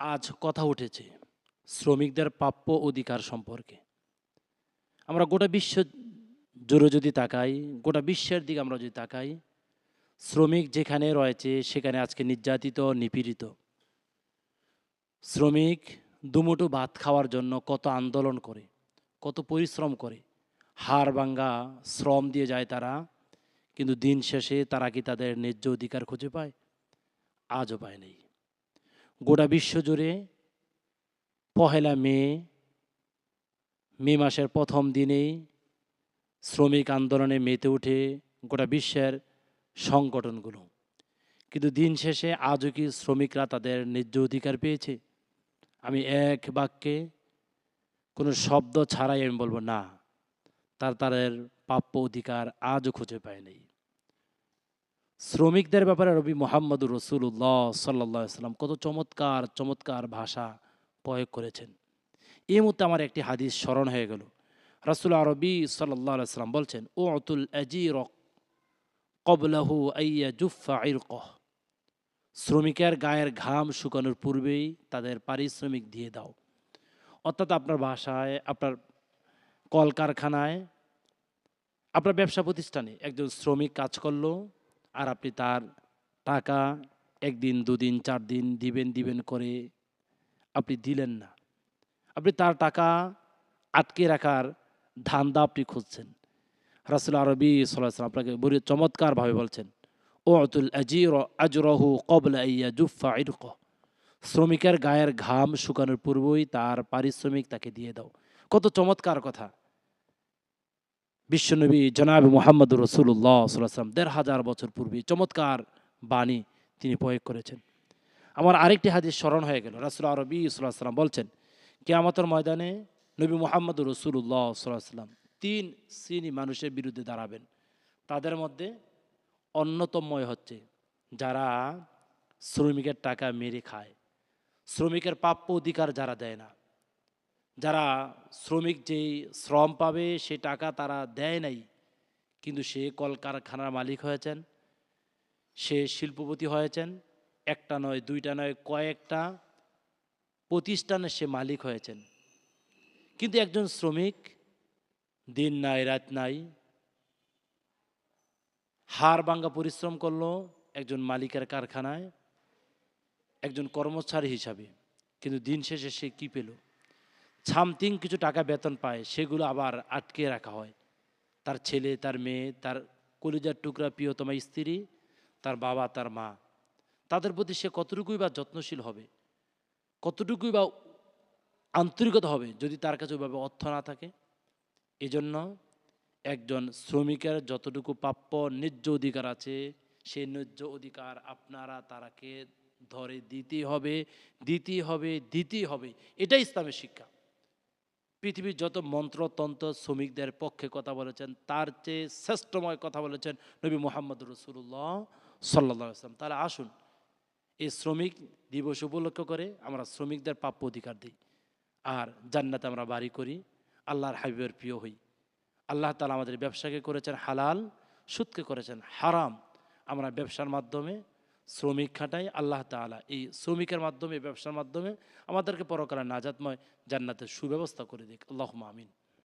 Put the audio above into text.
আজ কথা উঠেছে শ্রমিকদের প্রাপ্য অধিকার সম্পর্কে। আমরা গোটা বিশ্ব জুড়ে যদি তাকাই, গোটা বিশ্বের দিকে আমরা যদি তাকাই, শ্রমিক যেখানে রয়েছে সেখানে আজকে নির্যাতিত, নিপীড়িত। শ্রমিক দুমুটো ভাত খাওয়ার জন্য কত আন্দোলন করে, কত পরিশ্রম করে। হাড় ভাঙ্গা শ্রম দিয়ে যায় তারা, কিন্তু দিন শেষে তারা কি তাদের ন্যায্য অধিকার খুঁজে পায়? আজও পায় নেই। গোটা বিশ্ব জুড়ে পহেলা মে মে মাসের প্রথম দিনেই শ্রমিক আন্দোলনে মেতে উঠে গোটা বিশ্বের সংগঠনগুলো। কিন্তু দিন শেষে আজও কি শ্রমিকরা তাদের ন্যায্য অধিকার পেয়েছে? আমি এক বাক্যে কোনো শব্দ ছাড়াই আমি বলব না, তার তাদের প্রাপ্য অধিকার আজও খুঁজে পায় নাই। শ্রমিকদের ব্যাপারে রবি মোহাম্মদুর রসুল্লাহ সাল্লাহ সাল্লাম কত চমৎকার চমৎকার ভাষা প্রয়োগ করেছেন। এই মুহূর্তে আমার একটি হাদিস স্মরণ হয়ে গেল। রাসুল আরবি সাল্লাহ সাল্লাম বলছেন ও অতুল আজির কবলাহু আইয়া জুফা ইরকহ। শ্রমিকের গায়ের ঘাম শুকানোর পূর্বেই তাদের পারিশ্রমিক দিয়ে দাও। অর্থাৎ আপনার বাসায়, আপনার কলকারখানায়, আপনার ব্যবসা প্রতিষ্ঠানে একজন শ্রমিক কাজ করল আর আপনি তার টাকা একদিন, দুদিন চার দিন দিবেন দিবেন করে আপনি দিলেন না। আপনি তার টাকা আটকে রাখার ধান্দা আপনি খুঁজছেন। রাসুল আরবি সাল্লাম আপনাকে বড় চমৎকারভাবে বলছেন ও অতুল আজির আজরহু কবলা ইয়া জুফা ইরক শ্রমিকের গায়ের ঘাম শুকানোর পূর্বই তার পারিশ্রমিক তাকে দিয়ে দাও। কত চমৎকার কথা। বিশ্বনবী জনাব মোহাম্মদ রসুল্লাহ সাল্লাম দেড় হাজার বছর পূর্বে চমৎকার বাণী তিনি প্রয়োগ করেছেন। আমার আরেকটি হাদিস স্মরণ হয়ে গেল। রাসুল আরবি সাল্লাম বলছেন, কেয়ামতের ময়দানে নবী মোহাম্মদ রসুল্লাহ সাল্লাম তিন শ্রেণি মানুষের বিরুদ্ধে দাঁড়াবেন। তাদের মধ্যে অন্যতময় হচ্ছে যারা শ্রমিকের টাকা মেরে খায়। শ্রমিকের প্রাপ্য অধিকার যারা দেয় না। যারা শ্রমিক যেই শ্রম পাবে, সে টাকা তারা দেয় নাই। কিন্তু সে কলকারখানার মালিক হয়েছেন, সে শিল্পপতি হয়েছেন, একটা নয়, দুইটা নয়, কয়েকটা প্রতিষ্ঠানের সে মালিক হয়েছেন। কিন্তু একজন শ্রমিক দিন নাই, রাত নাই, হাড় ভাঙ্গা পরিশ্রম করল একজন মালিকের কারখানায়, একজন কর্মচারী হিসাবে। কিন্তু দিন শেষে সে কী পেল? সামথিং কিছু টাকা বেতন পায়, সেগুলো আবার আটকে রাখা হয়। তার ছেলে, তার মেয়ে, তার কলিজার টুকরা প্রিয়তমা স্ত্রী, তার বাবা, তার মা, তাদের প্রতি সে কতটুকুই বা যত্নশীল হবে? কতটুকুই বা আন্তরিকতা হবে যদি তার কাছে ওইভাবে অর্থ না থাকে? এজন্য একজন শ্রমিকের যতটুকু প্রাপ্য ন্যায্য অধিকার আছে সেই ন্যায্য অধিকার আপনারা তারাকে ধরে দিতেই হবে দিতেই হবে দিতেই হবে। এটাই ইসলামের শিক্ষা। পৃথিবীর যত মন্ত্রতন্ত্র শ্রমিকদের পক্ষে কথা বলেছেন, তার চেয়ে শ্রেষ্ঠময় কথা বলেছেন নবী মোহাম্মদ রসুল্লাহ সাল্লা আসলাম তাহলে আসুন, এই শ্রমিক দিবস উপলক্ষ করে আমরা শ্রমিকদের প্রাপ্য অধিকার দিই। আর জান্নাতে আমরা বাড়ি করি, আল্লাহর হাবিবের প্রিয় হই। আল্লাহ তালা আমাদের ব্যবসাকে করেছেন হালাল, সুদকে করেছেন হারাম। আমরা ব্যবসার মাধ্যমে শ্রমিক খাটাই আল্লাহ তালা এই শ্রমিকের মাধ্যমে, ব্যবসার মাধ্যমে আমাদেরকে পরকালে নাজাতময় জান্নাতের সুব্যবস্থা করে দিক। আল্লাহ আমিন।